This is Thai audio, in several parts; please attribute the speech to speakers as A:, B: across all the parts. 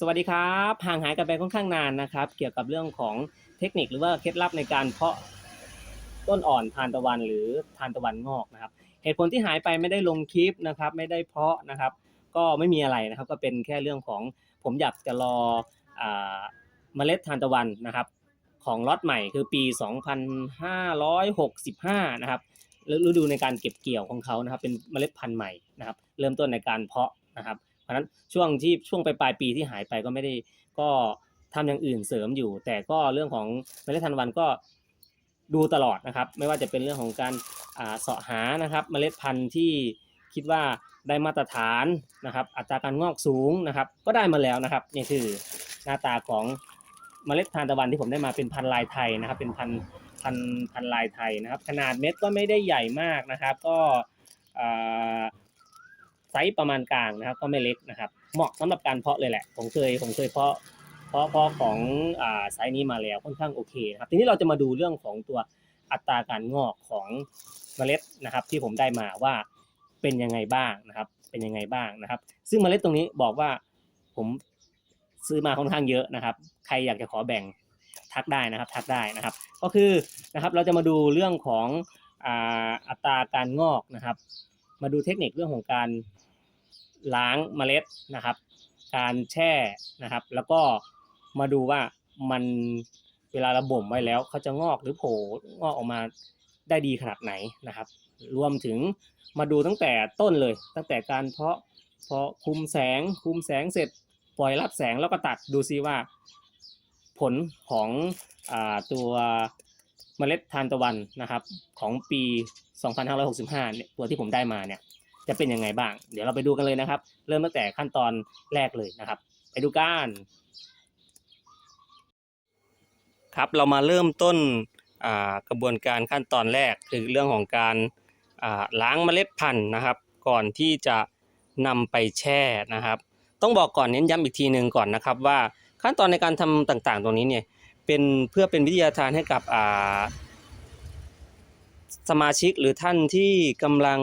A: สวัสดีครับห่างหายกันไปค่อนข้างนานนะครับ เกี่ยวกับเรื่องของเทคนิคหรือว่าเคล็ดลับในการเพาะต้นอ่อนทานตะวันหรือทานตะวันงอกนะครับ เหตุผลที่หายไปไม่ได้ลงคลิปนะครับ ไม่ได้เพาะนะครับ ก็ไม่มีอะไรนะครับ ก็เป็นแค่เรื่องของผมอยากจะรอเมล็ดทานตะวันนะครับ ของล็อตใหม่คือปี 2565 นะครับฤดูในการเก็บเกี่ยวของเขานะครับ เป็นเมล็ดพันธุ์ใหม่นะครับ เริ่มต้นในการเพาะนะครับ เพราะฉะนั้นช่วงที่ช่วงปลายปีที่หายไปก็ไม่ได้ก็ทำอย่างอื่นเสริมอยู่ แต่ก็เรื่องของเมล็ดทานตะวันก็ดูตลอดนะครับ ไม่ว่าจะเป็นเรื่องของการเสาะหานะครับ เมล็ดพันธุ์ที่คิดว่าได้มาตรฐานนะครับ อัตราการงอกสูงนะครับ ก็ได้มาแล้วนะครับนี่คือหน้าตาของเมล็ดทานตะวันที่ผมได้มาเป็นพันธุ์ลายไทยนะครับ เป็นพันธุ์พันธุ์พันธุ์ลายไทยนะครับ ขนาดเม็ดก็ไม่ได้ใหญ่มากนะครับ ก็อ่า ซส์ประมาณกลางนะครับ ก็ไม่เล็กนะครับ เหมาะสำหรับการเพาะเลยแหละ ผมเคยผมเคยเพาะเพาะเพาะของอ่าไซส์นี้มาแล้วค่อนข้างโอเคนะครับ ทีนี้เราจะมาดูเรื่องของตัวอัตราการงอกของเมล็ดนะครับ ที่ผมได้มาว่าเป็นยังไงบ้างนะครับ เป็นยังไงบ้างนะครับ ซึ่งเมล็ดตรงนี้บอกว่าผมซื้อมาค่อนข้างเยอะนะครับ ใครอยากจะขอแบ่งทักได้นะครับ ทักได้นะครับ ก็คือนะครับเราจะมาดูเรื่องของอัตราการงอกนะครับ มาดูเทคนิคเรื่องของการ ล้างเมล็ดนะครับ การแช่นะครับ แล้วก็มาดูว่ามันเวลาเราบ่มไว้แล้วเขาจะงอกหรือโผล่งอกออกมาได้ดีขนาดไหนนะครับ รวมถึงมาดูตั้งแต่ต้นเลย ตั้งแต่การเพาะเพาะคุมแสงคุมแสงเสร็จปล่อยรับแสงแล้วก็ตัดดูซิว่า ผลของอตัวเมล็ดทานตะวันนะครับ ของปี 2565เนี่ยตัวที่ผมได้มาเนี่ย จะเป็นยังไงบ้าง เดี๋ยวเราไปดูกันเลยนะครับ เริ่มตั้งแต่ขั้นตอนแรกเลยนะครับ ไปดูกันครับเรามาเริ่มต้นกระบวนการขั้นตอนแรกคือเรื่องของการาล้างเมล็ดพันธุ์นะครับ ก่อนที่จะนำไปแช่นะครับ ต้องบอกก่อนเน้นย้ำอีกทีหนึ่งก่อนนะครับว่าขั้นตอนในการทำต่างๆ ตรงนี้เนี่ยเป็นเพื่อเป็นวิทยาทานให้กับสมาชิกหรือท่านที่กำลัง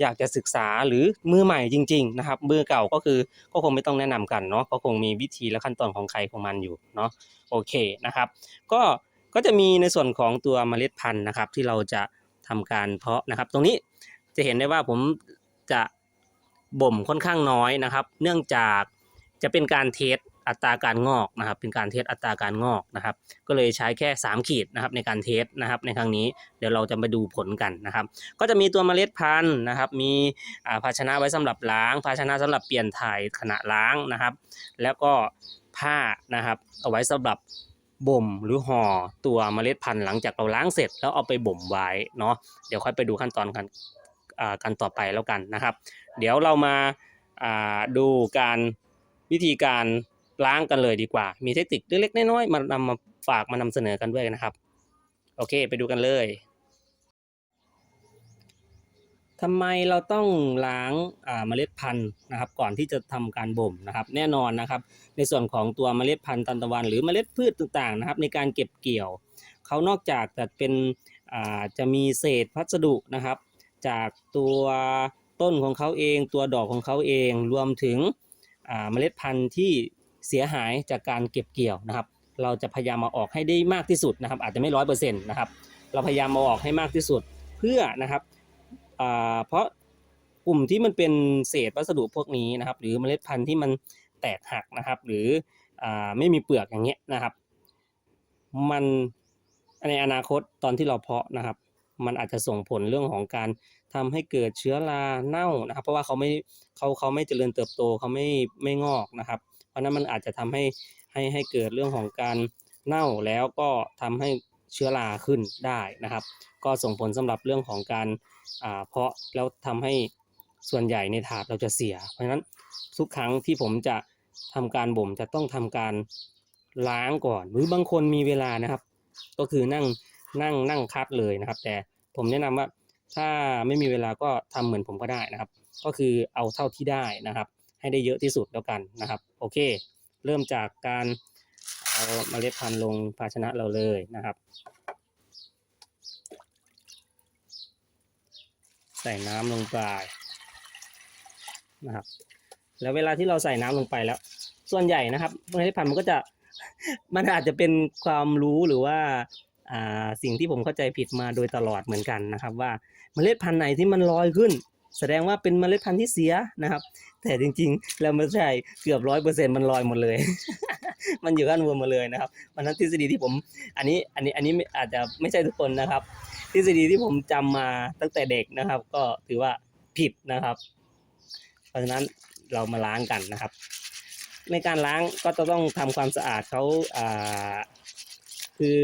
A: อยากจะศึกษาหรือมือใหม่จริง ๆ นะครับมือเก่าก็คือก็คงไม่ต้องแนะนำกันเนาะก็คงมีวิธีและขั้นตอนของใครของมันอยู่เนาะโอเคนะครับ ก็ก็จะมีในส่วนของตัวเมล็ดพันธุ์นะครับ ที่เราจะทำการเพาะนะครับ ตรงนี้จะเห็นได้ว่าผมจะบ่มค่อนข้างน้อยนะครับ เนื่องจากจะเป็นการเทส อัตราการงอกนะครับ เป็นการเทสอัตราการงอกนะครับ ก็เลยใช้แค่ 3 ขีดนะครับในการเทสนะครับในครั้งนี้เดี๋ยวเราจะมาดูผลกันนะครับ ก็จะมีตัวเมล็ดพันธุ์นะครับ มีภาชนะไว้สำหรับล้าง ภาชนะสำหรับเปลี่ยนถ่ายขณะล้างนะครับ แล้วก็ผ้านะครับ เอาไว้สำหรับบ่มหรือห่อตัวเมล็ดพันธุ์หลังจากเราล้างเสร็จแล้วเอาไปบ่มไว้เนาะเดี๋ยวค่อยไปดูขั้นตอนกันอ่ากันต่อไปแล้วกันนะครับ เดี๋ยวเรามาดูการวิธีการ ล้างกันเลยดีกว่า มีเทคนิคเล็กๆน้อยๆมานำมาฝากมานำเสนอกันด้วยนะครับ โอเค ไปดูกันเลยทำไมเราต้องล้างเมล็ดพันธุ์นะครับ ก่อนที่จะทำการบ่มนะครับ แน่นอนนะครับ ในส่วนของตัวเมล็ดพันธุ์ตันตะวัน หรือเมล็ดพืชต่างๆนะครับ ในการเก็บเกี่ยวเขานอกจากจะเป็นจะมีเศษพัสดุนะครับ จากตัวต้นของเขาเอง ตัวดอกของเขาเองรวมถึงเมล็ดพันธุ์ที่ เสียหายจากการเก็บเกี่ยวนะครับ เราจะพยายามมาออกให้ได้มากที่สุดนะครับ อาจจะไม่ร้อยเปอร์เซ็นต์นะครับ เราพยายามมาออกให้มากที่สุดเพื่อนะครับเพราะกลุ่มที่มันเป็นเศษวัสดุพวกนี้นะครับ หรือเมล็ดพันธุ์ที่มันแตกหักนะครับ หรืออไม่มีเปลือกอย่างเงี้ยนะครับ มันในอนาคตตอนที่เราเพาะนะครับ มันอาจจะส่งผลเรื่องของการทำให้เกิดเชื้อราเน่านะครับ เพราะว่าเขาไม่เขาเขาไม่เจริญเติบโตเขาไม่ไม่งอกนะครับ เพราะนั้นมันอาจจะทำให้ให้ให้เกิดเรื่องของการเน่าแล้วก็ทำให้เชื้อราขึ้นได้นะครับ ก็ส่งผลสำหรับเรื่องของการเพาะแล้วทำให้ส่วนใหญ่ในถาดเราจะเสีย เพราะฉะนั้นทุกครั้งที่ผมจะทำการบ่มจะต้องทำการล้างก่อน หรือบางคนมีเวลานะครับ ก็คือนั่งนั่งนั่งคัดเลยนะครับ แต่ผมแนะนำว่าถ้าไม่มีเวลาก็ทำเหมือนผมก็ได้นะครับ ก็คือเอาเท่าที่ได้นะครับ ให้ได้เยอะที่สุดแล้วกันนะครับ โอเค เริ่มจากการเอาเมล็ดพันธุ์ลงภาชนะเราเลยนะครับ ใส่น้ำลงไปนะครับ แล้วเวลาที่เราใส่น้ำลงไปแล้ว ส่วนใหญ่นะครับเมล็ดพันธุ์มันก็จะมันอาจจะเป็นความรู้หรือว่าอ่าสิ่งที่ผมเข้าใจผิดมาโดยตลอดเหมือนกันนะครับ ว่าเมล็ดพันธุ์ไหนที่มันลอยขึ้น แสดงว่าเป็นเมล็ดพันธุ์ที่เสียนะครับ แต่จริงๆ แล้วไม่ใช่เกือบร้อยเปอร์เซ็นต์มันลอยหมดเลย มันอยู่ข้างบนหมดเลยนะครับมันนั้นทฤษฎีที่ผม อันนี้อันนี้อันนี้อาจจะไม่ใช่ทุกคนนะครับ ทฤษฎีที่ผมจำมาตั้งแต่เด็กนะครับ ก็ถือว่าผิดนะครับ เพราะฉะนั้นเรามาล้างกันนะครับ ในการล้างก็จะต้องทำความสะอาดเขาอ่าคือ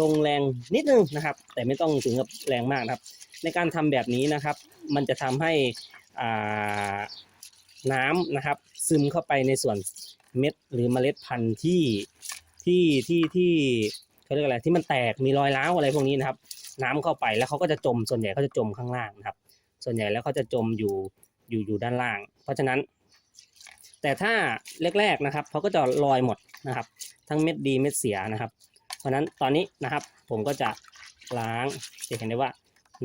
A: ลงแรงนิดนึงนะครับ แต่ไม่ต้องถึงกับแรงมากนะครับ ในการทำแบบนี้นะครับ มันจะทำให้น้ำนะครับ ซึมเข้าไปในส่วนเม็ดหรือเมล็ดพันธุ์ที่ที่ที่ที่เขาเรียกอะไรที่มันแตกมีรอยร้าวอะไรพวกนี้นะครับ น้ำเข้าไปแล้วเขาก็จะจมส่วนใหญ่เขาจะจมข้างล่างนะครับ ส่วนใหญ่แล้วเขาจะจมอยู่อยู่อยู่ด้านล่าง เพราะฉะนั้น แต่ถ้าแรกๆนะครับเขาก็จะลอยหมดนะครับ ทั้งเม็ดดีเม็ดเสียนะครับ เพราะฉะนั้นตอนนี้นะครับผมก็จะล้างจะเห็นได้ว่า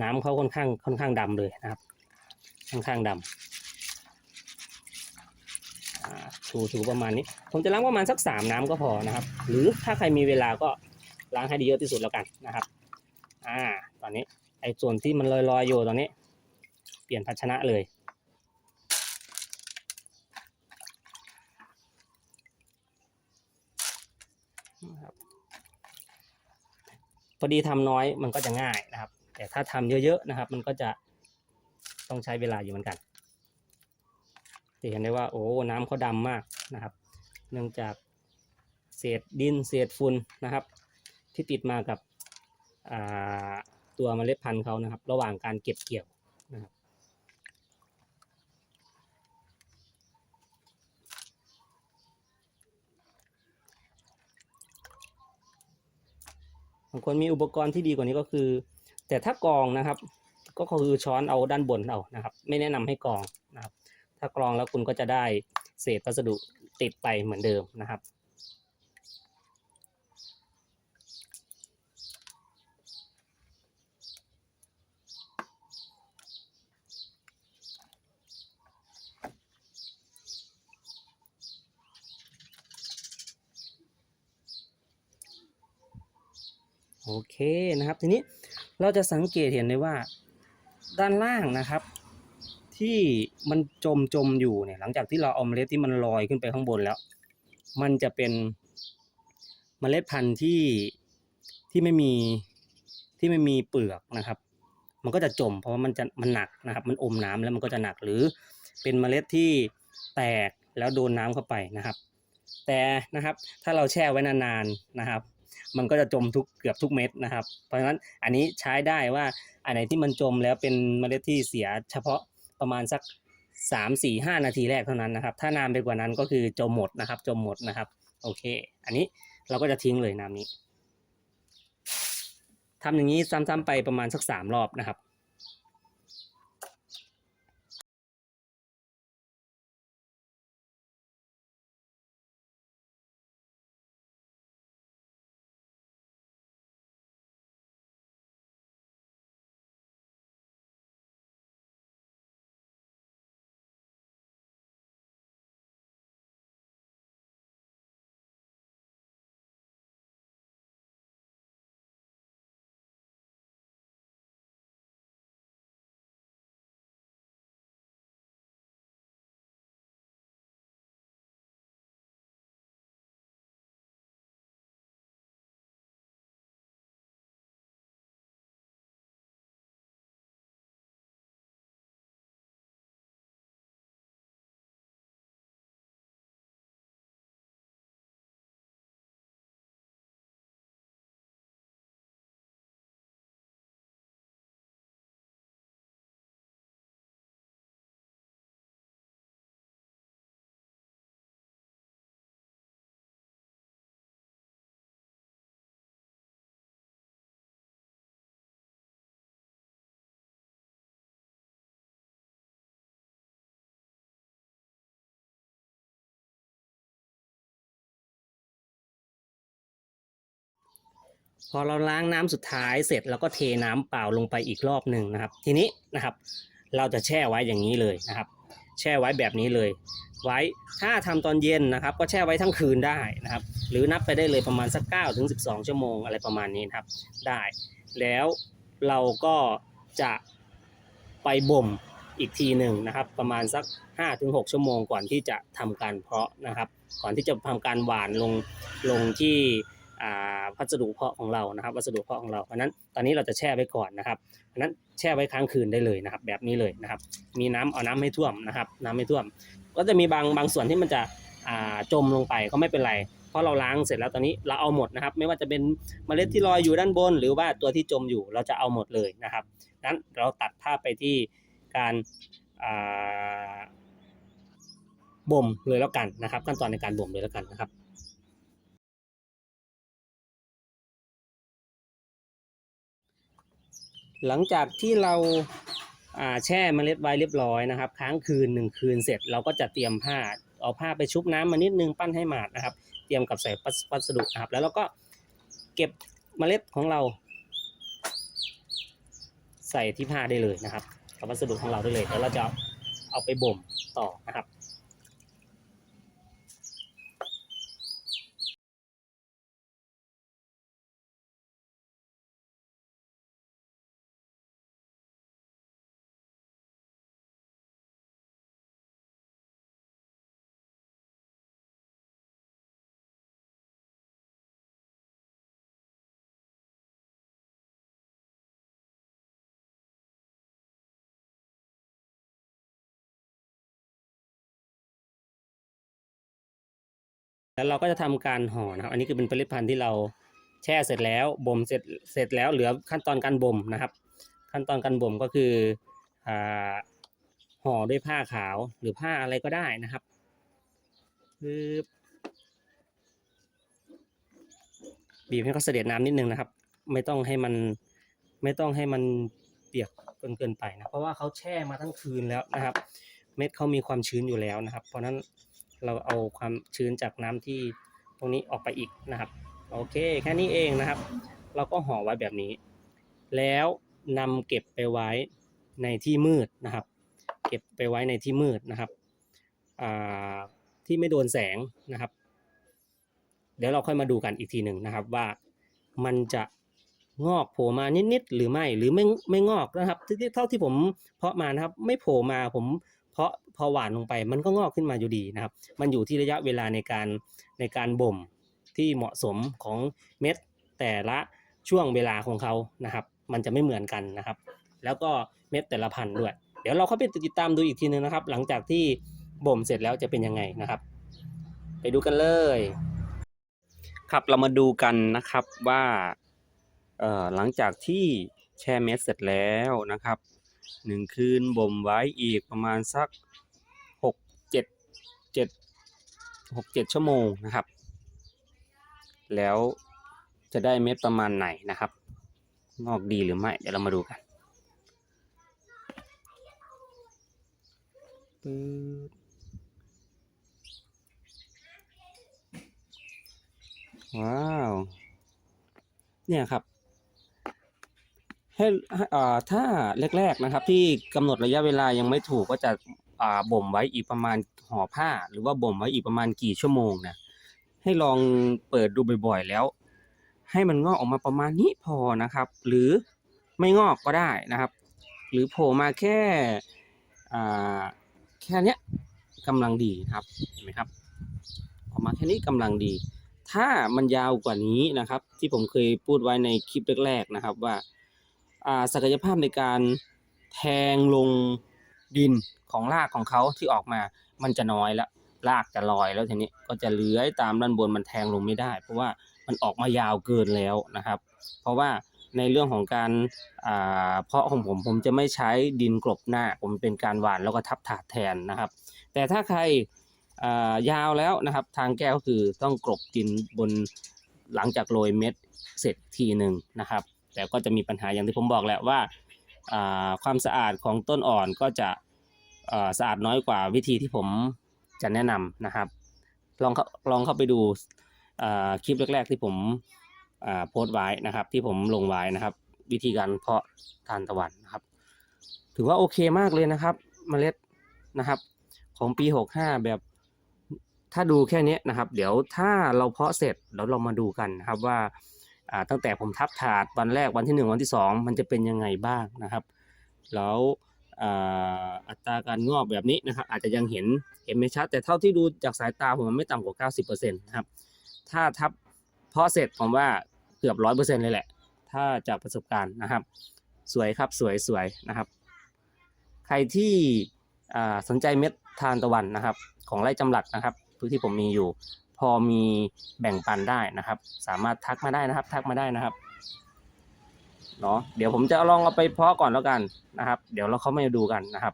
A: น้ำเขาค่อนข้างค่อนข้างดำเลยนะครับ ค่อนข้างดำอ่าถูถูประมาณนี้ ผมจะล้างประมาณสักสามน้ำก็พอนะครับ หรือถ้าใครมีเวลาก็ล้างให้ดีเยอะที่สุดแล้วกันนะครับ อ่า ตอนนี้ไอ้ส่วนที่มันลอยๆอยู่ตอนนี้ เปลี่ยนภาชนะเลยครับพอดีทำน้อยมันก็จะง่ายนะครับ แต่ถ้าทำเยอะๆนะครับ มันก็จะต้องใช้เวลาอยู่เหมือนกันจะเห็นได้ว่าโอ้น้ำเขาดำมากนะครับ เนื่องจากเศษดินเศษฝุ่นนะครับ ที่ติดมากับตัวเมล็ดพันธุ์เขานะครับ ระหว่างการเก็บเกี่ยวนะครับบางคนมีอุปกรณ์ที่ดีกว่านี้ก็คือ แต่ถ้ากรองนะครับ ก็คือช้อนเอาด้านบนเอานะครับ ไม่แนะนำให้กรองนะครับ ถ้ากรองแล้วคุณก็จะได้เศษวัสดุติดไปเหมือนเดิมนะครับโอเคนะครับทีนี้ เราจะสังเกตเห็นเลยว่าด้านล่างนะครับ ที่มันจมจมอยู่เนี่ยหลังจากที่เราเอาเมล็ดที่มันลอยขึ้นไปข้างบนแล้ว มันจะเป็นเมล็ดพันธุ์ที่ที่ไม่มีที่ไม่มีเปลือกนะครับ มันก็จะจมเพราะว่ามันจะมันหนักนะครับ มันอมน้ำแล้วมันก็จะหนักหรือเป็นเมล็ดที่แตกแล้วโดนน้ำเข้าไปนะครับ แต่นะครับถ้าเราแช่ไว้นานๆนะครับ มันก็จะจมทุกเกือบทุกเม็ดนะครับ เพราะฉะนั้นอันนี้ใช้ได้ว่าอันไหนที่มันจมแล้วเป็นเมล็ดที่เสียเฉพาะประมาณสักสามสี่ห้านาทีแรกเท่านั้นนะครับ ถ้านานไปกว่านั้นก็คือจมหมดนะครับ จมหมดนะครับ โอเค อันนี้เราก็จะทิ้งเลยน้ำนี้ทำอย่างนี้ซ้ำๆไปประมาณสักสามรอบนะครับ พอเราล้างน้ำสุดท้ายเสร็จเราก็เทน้ำเปล่าลงไปอีกรอบหนึ่งนะครับ ทีนี้นะครับเราจะแช่ไว้อย่างนี้เลยนะครับ แช่ไว้แบบนี้เลย ไว้ถ้าทำตอนเย็นนะครับ ก็แช่ไว้ทั้งคืนได้นะครับ หรือนับไปได้เลยประมาณสัก9ถึง12 ชั่วโมงอะไรประมาณนี้นะครับ ได้ แล้วเราก็จะไปบ่มอีกทีหนึ่งนะครับ ประมาณสัก 5-6 ชั่วโมงก่อนที่จะทำการเพาะนะครับ ก่อนที่จะทำการหว่านลงลงที่ พัสดุเพาะของเรานะครับวัสดุเพาะของเราเพราะนั้นตอนนี้เราจะแช่ไว้ก่อนนะครับเพราะนั้นแช่ไว้ค้างคืนได้เลยนะครับ แบบนี้เลยนะครับ มีน้ำเอาน้ำให้ท่วมนะครับ น้ำให้ท่วม ก็จะมีบางบางส่วนที่มันจะจมลงไปก็ไม่เป็นไร เพราะเราล้างเสร็จแล้วตอนนี้เราเอาหมดนะครับ ไม่ว่าจะเป็นเมล็ดที่ลอยอยู่ด้านบน หรือว่าตัวที่จมอยู่เราจะเอาหมดเลยนะครับนั้นเราตัดภาพไปที่การบ่มเลยแล้วกันนะครับ ขั้นตอนในการบ่มเลยแล้วกันนะครับ หลังจากที่เราแช่เมล็ดไว้เรียบร้อยนะครับ ค้างคืนหนึ่งคืนเสร็จเราก็จะเตรียมผ้าเอาผ้าไปชุบน้ำมานิดนึงปั้นให้หมาดนะครับ เตรียมกับใส่วัสดุนะครับ แล้วเราก็เก็บเมล็ดของเรา ใส่ที่ผ้าได้เลยนะครับ กับวัสดุของเราได้เลยแล้วเราจะเอาไปบ่มต่อนะครับ แล้วเราก็จะทำการห่อนะครับ อันนี้คือเป็นผลิตภัณฑ์ที่เราแช่เสร็จแล้วบ่มเสร็จเสร็จแล้วเหลือขั้นตอนการบ่มนะครับ ขั้นตอนการบ่มก็คืออห่อด้วยผ้าขาวหรือผ้าอะไรก็ได้นะครับคือบีบให้เขาเสด็จน้ำนิดนึงนะครับ ไม่ต้องให้มันไม่ต้องให้มันเปียกจนเกินไปนะเพราะว่าเขาแช่มาทั้งคืนแล้วนะครับ เม็ดเขามีความชื้นอยู่แล้วนะครับ เพราะฉะนั้น เราเอาความชื้นจากน้ำที่ตรงนี้ออกไปอีกนะครับ โอเคแค่นี้เองนะครับ เราก็ห่อไว้แบบนี้ แล้วนำเก็บไปไว้ในที่มืดนะครับ เก็บไปไว้ในที่มืดนะครับที่ไม่โดนแสงนะครับ เดี๋ยวเราค่อยมาดูกันอีกทีหนึ่งนะครับว่ามันจะงอกโผล่มานิดๆหรือไม่หรือไม่ไม่งอกนะครับเท่าที่ผมเพาะมานะครับ ไม่โผล่มาผมเพาะ พอหวานลงไปมันก็งอกขึ้นมาอยู่ดีนะครับ มันอยู่ที่ระยะเวลาในการในการบ่มที่เหมาะสมของเม็ดแต่ละช่วงเวลาของเขานะครับ มันจะไม่เหมือนกันนะครับ แล้วก็เม็ดแต่ละพันธุ์ด้วย เดี๋ยวเราเข้าไปติดตามดูอีกทีนึงนะครับ หลังจากที่บ่มเสร็จแล้วจะเป็นยังไงนะครับ ไปดูกันเลย ครับเรามาดูกันนะครับว่าเอ่อหลังจากที่แช่เม็ดเสร็จแล้วนะครับหนึ่งคืนบ่มไว้อีกประมาณสัก 6-7 ชั่วโมงนะครับ แล้วจะได้เม็ดประมาณไหนนะครับ งอกดีหรือไม่ เดี๋ยวเรามาดูกันว้าว เนี่ยครับ ให้อ่าถ้าแรก ๆ นะครับ ที่กำหนดระยะเวลายังไม่ถูกก็จะ บ่มไว้อีกประมาณห่อผ้า หรือว่าบ่มไว้อีกประมาณกี่ชั่วโมงนะให้ลองเปิดดูบ่อยๆแล้ว ให้มันงอกออกมาประมาณนี้พอนะครับ หรือไม่งอกก็ได้นะครับ หรือโผล่มาแค่แค่เนี้ยกำลังดีครับเห็นไหมครับ ออกมาแค่นี้กำลังดี ถ้ามันยาวกว่านี้นะครับ ที่ผมเคยพูดไว้ในคลิปแรกๆนะครับว่าศักยภาพในการแทงลง ดินของรากของเขาที่ออกมา มันจะน้อยแล้วรากจะลอยแล้วทีนี้ก็จะเลื้อยตามด้านบนมันแทงลงไม่ได้ เพราะว่ามันออกมายาวเกินแล้วนะครับ เพราะว่าในเรื่องของการเพาะของผมผมจะไม่ใช้ดินกลบหน้า ผมเป็นการหว่านแล้วก็ทับถาดแทนนะครับ แต่ถ้าใครายาวแล้วนะครับ ทางแก้ก็คือต้องกลบดินบนหลังจากโรยเม็ดเสร็จทีหนึ่งนะครับ แต่ก็จะมีปัญหาอย่างที่ผมบอกแหละว่า ความสะอาดของต้นอ่อนก็จะสะอาดน้อยกว่าวิธีที่ผมจะแนะนำนะครับ ลองเข้าลองเข้าไปดูคลิปแรก ๆ ที่ผมโพสต์ไว้นะครับ ที่ผมลงไว้นะครับ วิธีการเพาะทานตะวันนะครับ ถือว่าโอเคมากเลยนะครับ เมล็ดนะครับ ของปีหกห้าแบบถ้าดูแค่นี้นะครับ เดี๋ยวถ้าเราเพาะเสร็จแล้วเรามาดูกันนะครับว่า ตั้งแต่ผมทับถาดวันแรกวันที่หนึ่งวันที่สองมันจะเป็นยังไงบ้างนะครับ แล้วอัตราการงอกแบบนี้นะครับ อาจจะยังเห็นเห็นไม่ชัด แต่เท่าที่ดูจากสายตาผมมันไม่ต่ำกว่า 90%นะครับถ้าทับเพาะเสร็จผมว่าเกือบร้อยเปอร์เซ็นเลยแหละ ถ้าจากประสบการณ์นะครับ สวยครับสวยสวยนะครับ ใครที่สนใจเม็ดทานตะวันนะครับ ของไร่จำหลัดนะครับพื้นที่ผมมีอยู่ พอมีแบ่งปันได้นะครับ สามารถทักมาได้นะครับ ทักมาได้นะครับเนาะเดี๋ยวผมจะลองเอาไปเพาะก่อนแล้วกันนะครับ เดี๋ยวเราเข้ามาดูกันนะครับ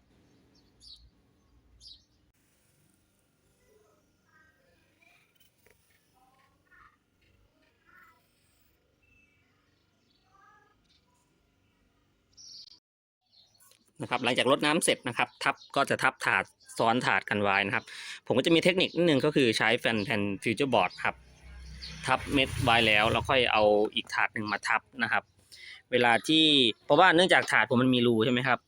A: นะครับหลังจากรดน้ำเสร็จนะครับ ทับก็จะทับถาด ซ้อนถาดกันไว้นะครับ ผมก็จะมีเทคนิคนิดนึงก็คือใช้แผ่นแผ่นฟิวเจอร์บอร์ดครับ ทับเม็ดไว้แล้วแล้วค่อยเอาอีกถาดหนึ่งมาทับนะครับ เวลาที่เพราะว่าเนื่องจากถาดผมมันมีรูใช่ไหมครับ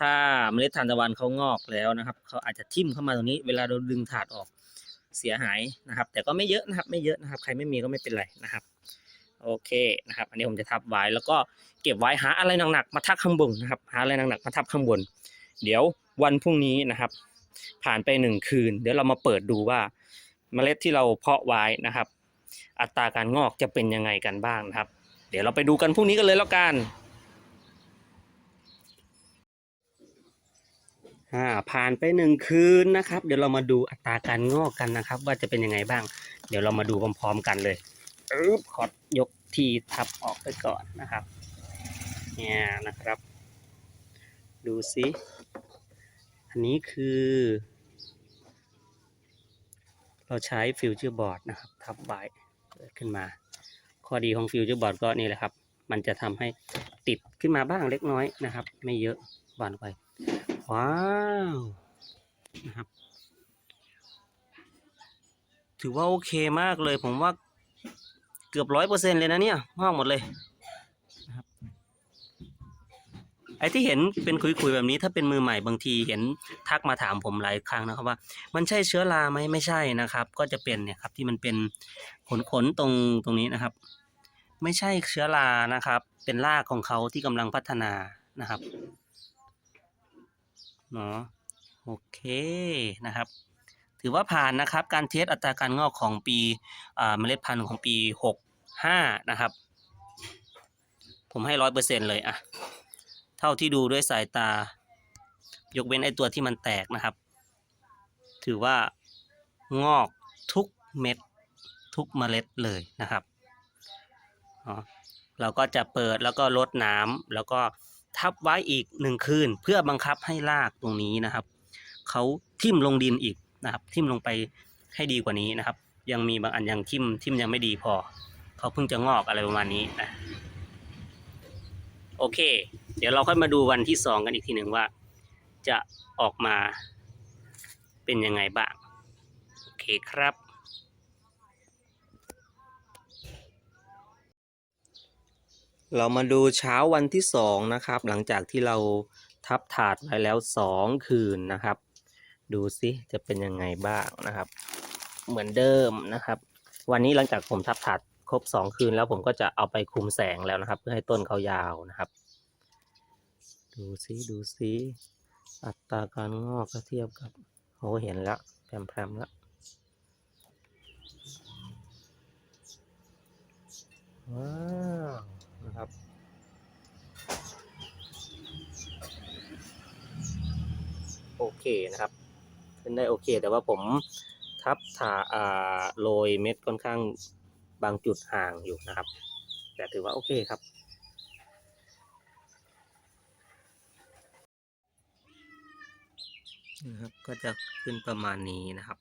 A: ถ้าเมล็ดทานตะวันเขางอกแล้วนะครับเขาอาจจะทิ่มเข้ามาตรงนี้ เวลาเราดึงถาดออกเสียหายนะครับ แต่ก็ไม่เยอะนะครับ ไม่เยอะนะครับ ใครไม่มีก็ไม่เป็นไรนะครับโอเคนะครับ อันนี้ผมจะทับไว้แล้วก็เก็บไว้หาอะไรหนักๆมาทับข้างบนนะครับ หาอะไรหนักๆมาทับข้างบน เดี๋ยววันพรุ่งนี้นะครับ ผ่านไปหนึ่งคืน เดี๋ยวเรามาเปิดดูว่าเมล็ดที่เราเพาะไว้นะครับ อัตราการงอกจะเป็นยังไงกันบ้างนะครับ เดี๋ยวเราไปดูกันพรุ่งนี้กันเลยแล้วกันอ่าผ่านไปหนึ่งคืนนะครับ เดี๋ยวเรามาดูอัตราการงอกกันนะครับ ว่าจะเป็นยังไงบ้าง เดี๋ยวเรามาดูพร้อมๆกันเลยอึ๊บขอยกทีทับออกไปก่อนนะครับ เนี่ยนะครับ ดูสิ นนี้คือ เราใช้ฟิวเจอร์บอร์ดนะครับ ทับไว้เปิดขึ้นมา ข้อดีของฟิวเจอร์บอร์ดก็นี่แหละครับ มันจะทำให้ติดขึ้นมาบ้างเล็กน้อยนะครับ ไม่เยอะบานไป ว้าวนะครับ ถือว่าโอเคมากเลย ผมว่าเกือบร้อยเปอร์เซ็นเลยนะเนี่ยงอกหมดเลยนะครับ ไอ้ที่เห็นเป็นคุยๆแบบนี้ถ้าเป็นมือใหม่บางทีเห็นทักมาถามผมหลายครั้งนะครับว่า มันใช่เชื้อราไหมไม่ใช่นะครับ ก็จะเป็นเนี่ยครับที่มันเป็นขนขนๆตรงตรงนี้นะครับ ไม่ใช่เชื้อรานะครับ เป็นรากของเขาที่กำลังพัฒนานะครับเนาะโอเคนะครับ ถือว่าผ่านนะครับ การเทสอัตราการงอกของปีเมล็ดพันธุ์ของปีหกห้านะครับ ผมให้ร้อยเปอร์เซ็นเลยอะ เท่าที่ดูด้วยสายตา ยกเว้นไอตัวที่มันแตกนะครับ ถือว่างอกทุกเม็ดทุกเมล็ดเลยนะครับเราก็จะเปิดแล้วก็ลดน้ำแล้วก็ทับไว้อีกหนึ่งคืน เพื่อบังคับให้รากตรงนี้นะครับเขาทิ่มลงดินอีกนะครับ ทิ่มลงไปให้ดีกว่านี้นะครับ ยังมีบางอันยังทิ่มทิ่มยังไม่ดีพอเขาเพิ่งจะงอกอะไรประมาณนี้นะ โอเค เดี๋ยวเราค่อยมาดูวันที่สองกันอีกทีหนึ่งว่า จะออกมาเป็นยังไงบ้าง โอเคครับ เรามาดูเช้าวันที่สองนะครับ หลังจากที่เราทับถาดไว้แล้วสองคืนนะครับ ดูซิจะเป็นยังไงบ้างนะครับ เหมือนเดิมนะครับ วันนี้หลังจากผมทับถาด ครบสองคืนแล้วผมก็จะเอาไปคุมแสงแล้วนะครับ เพื่อให้ต้นเขายาวนะครับ ดูซิดูซิอัตราการงอกก็เทียบกับโอ้เห็นแล้วแพรมๆแล้วว้าวนะครับโอเคนะครับขึ้นได้โอเค แต่ว่าผมทับถาอ่าโรยเม็ดค่อนข้าง บางจุดห่างอยู่นะครับ แต่ถือว่าโอเคครับ นะครับ ก็จะขึ้นประมาณนี้นะครับ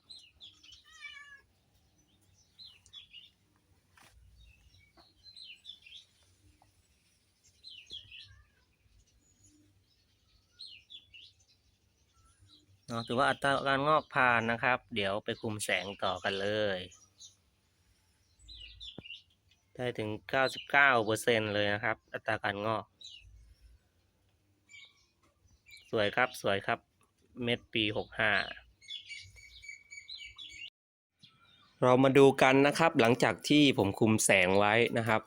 A: เนาะถือว่าอัตราการงอกผ่านนะครับ เดี๋ยวไปคุมแสงต่อกันเลย ได้ถึง 99เปอร์เลยนะครับ อัตราการงอก สวยครับสวยครับ เม็ดปี 65
B: เรามาดูกันนะครับ หลังจากที่ผมคุมแสงไว้นะครับ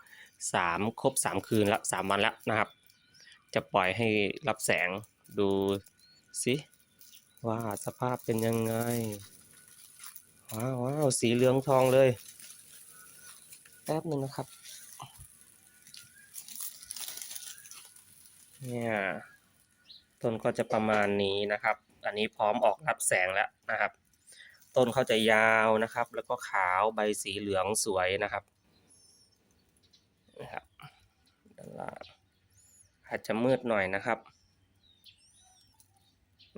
B: สามครบสามคืนละสามวันล้วนะครับ จะปล่อยให้รับแสงดูสิว่าสภาพเป็นยังไง ว้าวสีเหลืองทองเลย ป๊บหนึ่งนะครับ เนี่ยต้นก็จะประมาณนี้นะครับ อันนี้พร้อมออกรับแสงแล้วนะครับ ต้นเขาจะยาวนะครับ แล้วก็ขาวใบสีเหลืองสวยนะครับนะครับด้านล่างอาจจะมืดหน่อยนะครับ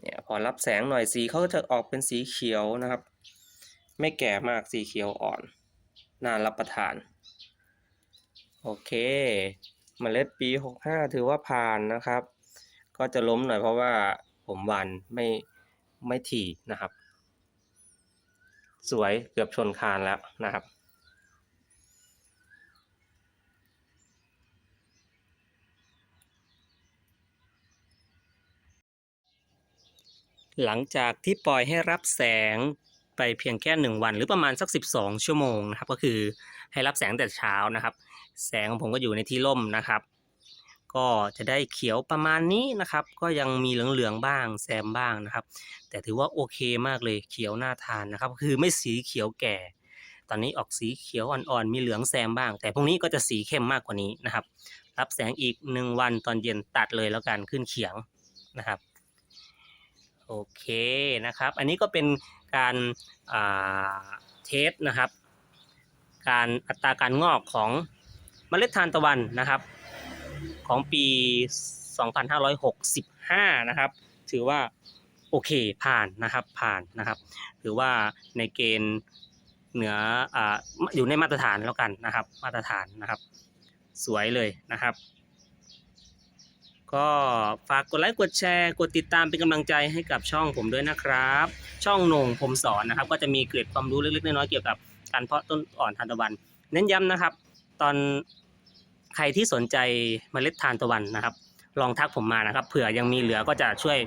B: เนี่ยพอรับแสงหน่อยสีเขาจะออกเป็นสีเขียวนะครับ ไม่แก่มากสีเขียวอ่อน น่ารับประทาน โอเคเมล็ดปี 65 ถือว่าผ่านนะครับ ก็จะล้มหน่อยเพราะว่าผมหวันไม่ไม่ถี่นะครับ สวยเกือบชนคานแล้วนะครับหลังจากที่ปล่อยให้รับแสง ไปเพียงแค่หนึ่งวันหรือประมาณสัก 12 ชั่วโมงนะครับ ก็คือให้รับแสงแต่เช้านะครับ แสงของผมก็อยู่ในที่ร่มนะครับ ก็จะได้เขียวประมาณนี้นะครับ ก็ยังมีเหลืองๆบ้างแซมบ้างนะครับ แต่ถือว่าโอเคมากเลยเขียวน่าทานนะครับ คือไม่สีเขียวแก่ ตอนนี้ออกสีเขียวอ่อนๆมีเหลืองแซมบ้าง แต่พรุ่งนี้ก็จะสีเข้มมากกว่านี้นะครับ รับแสงอีกหนึ่งวันตอนเย็นตัดเลยแล้วกันขึ้นเขียงนะครับโอเคนะครับ อันนี้ก็เป็น การเทสนะครับ การอัตราการงอกของเมล็ดทานตะวันนะครับ ของปี 2565 นะครับ ถือว่าโอเคผ่านนะครับผ่านนะครับถือว่าในเกณฑ์เหนือออยู่ในมาตรฐานแล้วกันนะครับ มาตรฐานนะครับ สวยเลยนะครับ ก็ฝากกดไลค์กดแชร์ กดติดตามเป็นกำลังใจให้กับช่องผมด้วยนะครับ ช่องหนงผมสอนนะครับ ก็จะมีเกร็ดความรู้เล็กๆน้อยๆเกี่ยวกับการเพาะต้นอ่อนทานตะวัน เน้นย้ำนะครับ ตอนใครที่สนใจเมล็ดทานตะวันนะครับ ลองทักผมมานะครับ เผื่อยังมีเหลือก็จะช่วย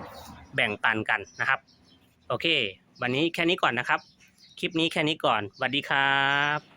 B: แบ่งปันกันนะครับ โอเค วันนี้แค่นี้ก่อนนะครับ คลิปนี้แค่นี้ก่อนสวัสดีครับ